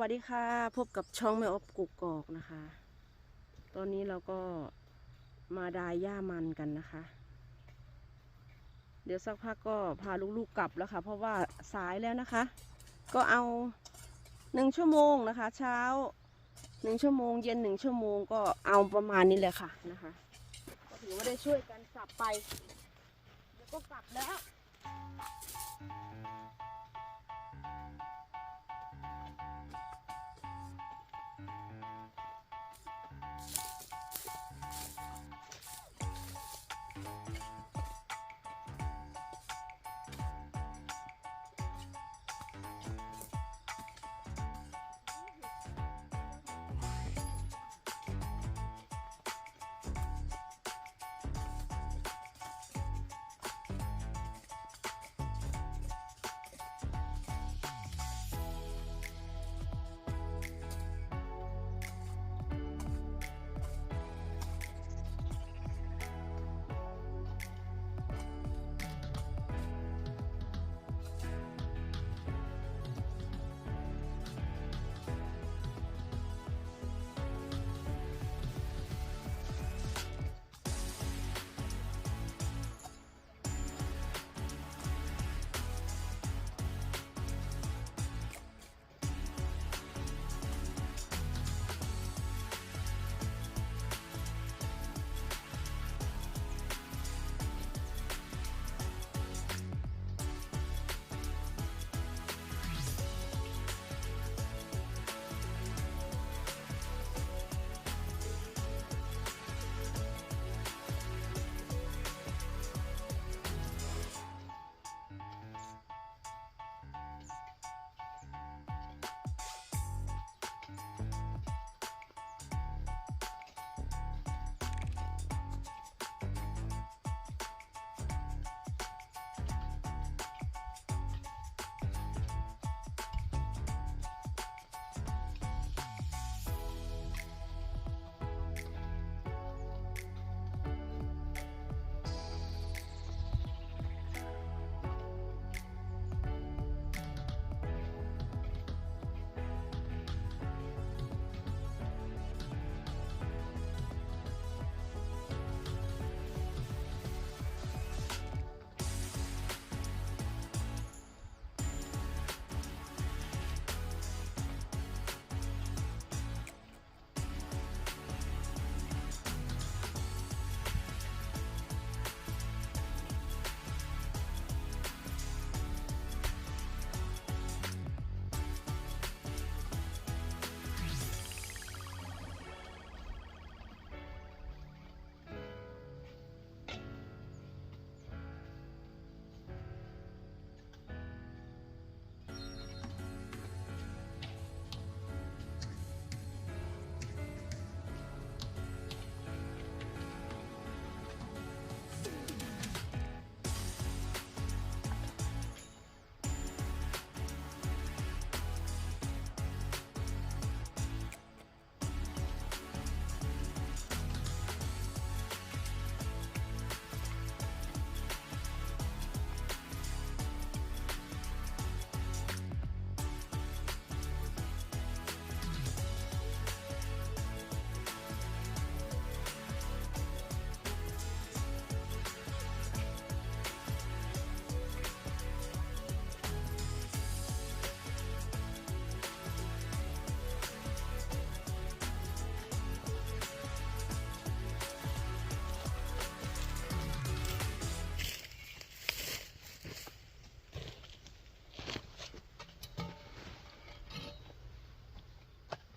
วัสดีค่ะ พบกับช่องแม่อบกุกกอกนะคะ ตอนนี้เราก็มาดายหญ้ามันกันนะคะ เดี๋ยวสักพักก็พาลูกๆกลับแล้วค่ะ เพราะว่าสายแล้วนะคะ ก็เอาหนึ่งชั่วโมงนะคะ เช้าหนึ่งชั่วโมง เย็นหนึ่งชั่วโมงก็เอาประมาณนี้เลยค่ะนะคะก็ถือว่าได้ช่วยกันสับไป เดี๋ยวก็กลับแล้ว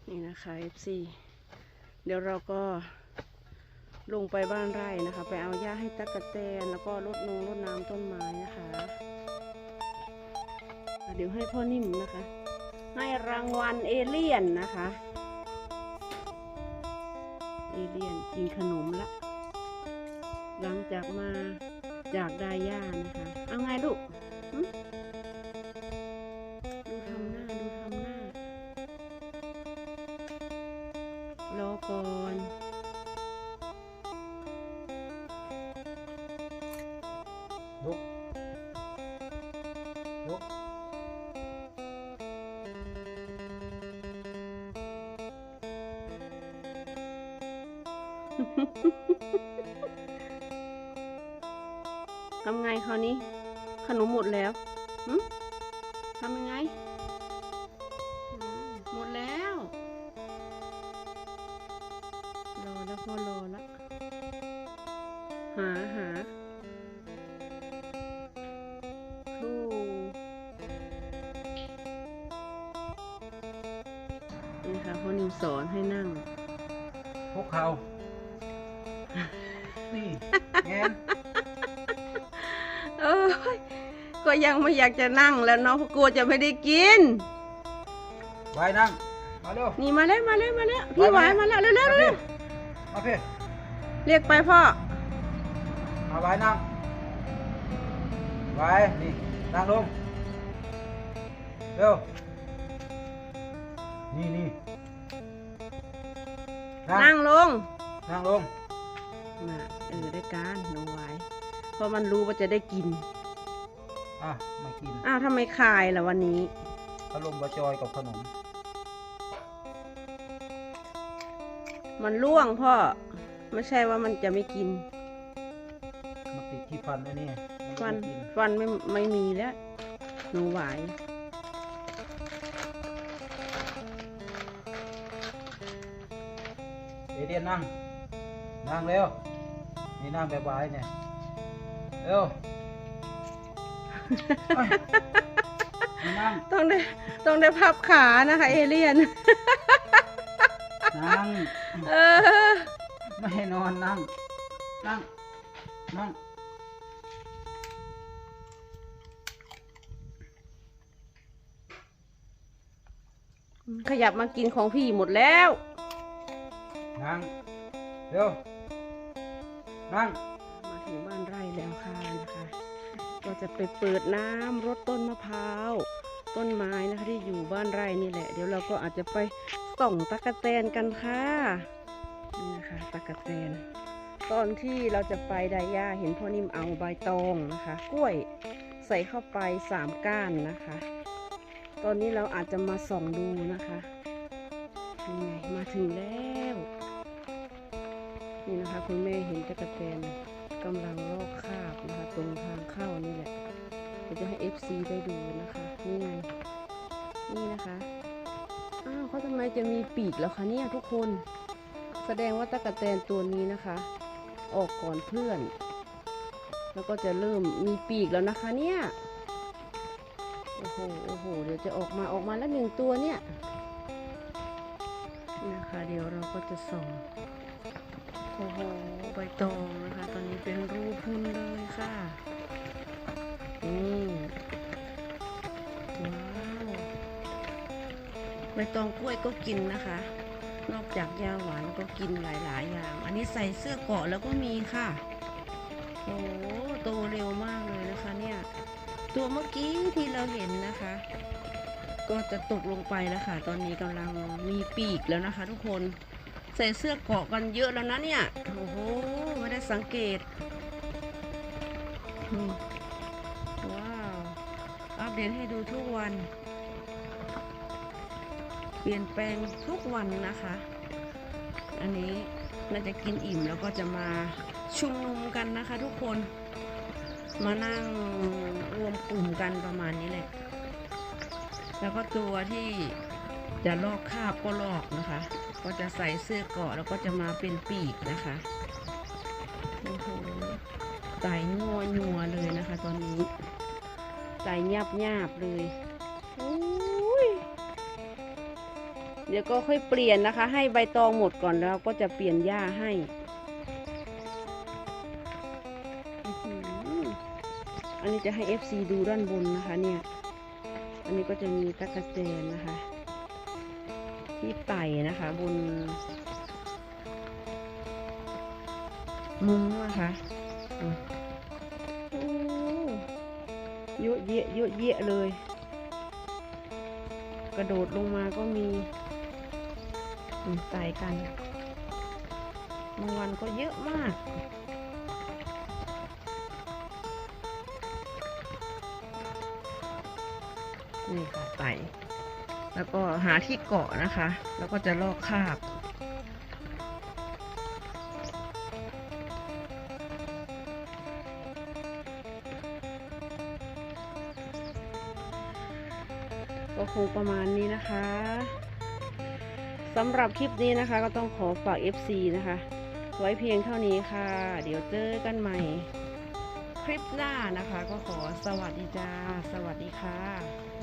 นี่นะคะ FC เดี๋ยวเราก็ลงไปบ้านไร่นะคะ ไปเอาหญ้าให้ตั๊กแตนแล้วก็รดนงรดน้ำต้นไม้นะคะ เดี๋ยวให้พ่อนิ่มนะคะ ให้รางวัลเอเลี่ยนนะคะ เอเลี่ยนกินขนมละหลังจากมาจากไดาย่านะคะ เอาไงลูก ลุกทำไงคราวนี้ ขนมหมดแล้วอืม สอนให้นั่ง พวกเขานี่แงนเอ้ยก็ยังไม่อยากจะนั่งแล้วเนาะเพราะกลัวจะไม่ได้กิน ไว้นั่ง มาเร็ว นี่มาแล้วมาแล้วมาแล้วพี่หไว้วายไหมมาแล้วเร็วเร็วเร็วมาพี่เรียกไปพ่อมาไว้นั่ง ไว้นี่นั่งลงเร็ว นี่นี่ นั่งลงนั่งลงมาเออได้การหนูไหวายเพราะมันรู้ว่าจะได้กิน อะมากิน อ้าวทำไมคายล่ะวันนี้พัดลมบะจอยกับขนม มันล่วงพ่อ ไม่ใช่ว่ามันจะไม่กิน มาติดที่ฟันนะนี่มัฟัน ไม่กินฟันไม่ไม่มีแล้วหนูไหวาย เอเดียนนั่ง นั่งเร็ว นี่นั่งแบบไว้เนี่ย เร็วเอ้ยนี่นั่ง ต้องได้ต้องได้พับขานะคะ เอเลียน นั่ง เออ ไม่ให้นอนนั่ง นั่ง นั่ง ขยับมากินของพี่หมดแล้ว นั่งเร็วนั่งมาถึงบ้านไร่แล้วค่ะนะคะ ก็จะไปเปิดน้ำรดต้นมะพร้าว ต้นไม้นะคะที่อยู่บ้านไร่นี่แหละ เดี๋ยวเราก็อาจจะไปส่องตะกะแตนกันค่ะนี่นะคะตะกะแตนตอนที่เราจะไปไดย่าเห็นพ่อนิ่มเอาใบตองนะคะ กล้วยใส่เข้าไปสามก้านนะคะ ตอนนี้เราอาจจะมาส่องดูนะคะนี่ไงมาถึงแล้ว นี่นะคะคุณแม่เห็นตะกะแตนกำลังลอกคราบนะคะ ตรงทางเข้านี่แหละเดี๋ยวจะให้ FC ได้ดูนะคะ นี่ไง นี่นะคะ อ้าวเขาทำไมจะมีปีกแล้วคะเนี่ยทุกคน แสดงว่าตะกะแตนตัวนี้นะคะ ออกก่อนเพื่อน แล้วก็จะเริ่มมีปีกแล้วนะคะเนี่ยโอ้โห โอ้โห เดี๋ยวจะออกมาออกมาแล้วหนึ่งตัวเนี่ย นะคะ เดี๋ยวเราก็จะส่อง โอ้โหใบตองนะคะ ตอนนี้เป็นรูพุนเลยค่ะนี่ว้าวใบตองกล้วยก็กินนะคะ นอกจากยาหวานก็กินหลาย ๆ อย่าง อันนี้ใส่เสื้อเกาะแล้วก็มีค่ะโอ้โตเร็วมากเลยนะคะเนี่ยตัวเมื่อกี้ที่เราเห็นนะคะ ก็จะตกลงไปแล้วค่ะ ตอนนี้กำลังมีปีกแล้วนะคะ ทุกคน ใส่เสื้อเกาะกันเยอะแล้วนะเนี่ย โอ้โห ไม่ได้สังเกต ว้าว อัปเดตให้ดูทุกวัน เปลี่ยนแปลงทุกวันนะคะ อันนี้น่าจะกินอิ่มแล้วก็จะมาชุมนุมกันนะคะทุกคน มานั่งรวมกลุ่มกันประมาณนี้แหละ แล้วก็ตัวที่จะลอกคาบก็ลอกนะคะ ก็จะใส่เสื้อเกราะแล้วก็จะมาเป็นปีกนะคะโอ้โหไต่งัวงัวเลยนะคะตอนนี้ไต่ยับยับเลยโอ้ยเดี๋ยวก็ค่อยเปลี่ยนนะคะ ให้ใบตองหมดก่อนแล้วก็จะเปลี่ยนหญ้าให้อื้อหืออันนี้จะให้ FC ดูด้านบนนะคะเนี่ย อันนี้ก็จะมีตะกะแตนนะคะ ที่ไต่นะคะบนมุ้งนะคะโอ้เยอะแยะเยอะแยะเลย กระโดดลงมาก็มีอืมไต่กันบางวันก็เยอะมากนี่ค่ะไต่ แล้วก็หาที่เกาะนะคะ แล้วก็จะลอกคาบ ก็คงประมาณนี้นะคะสำหรับคลิปนี้นะคะก็ต้องขอฝาก FC นะคะ ไว้เพียงเท่านี้ค่ะ เดี๋ยวเจอกันใหม่ คลิปหน้านะคะ ก็ขอสวัสดีจ้า สวัสดีค่ะ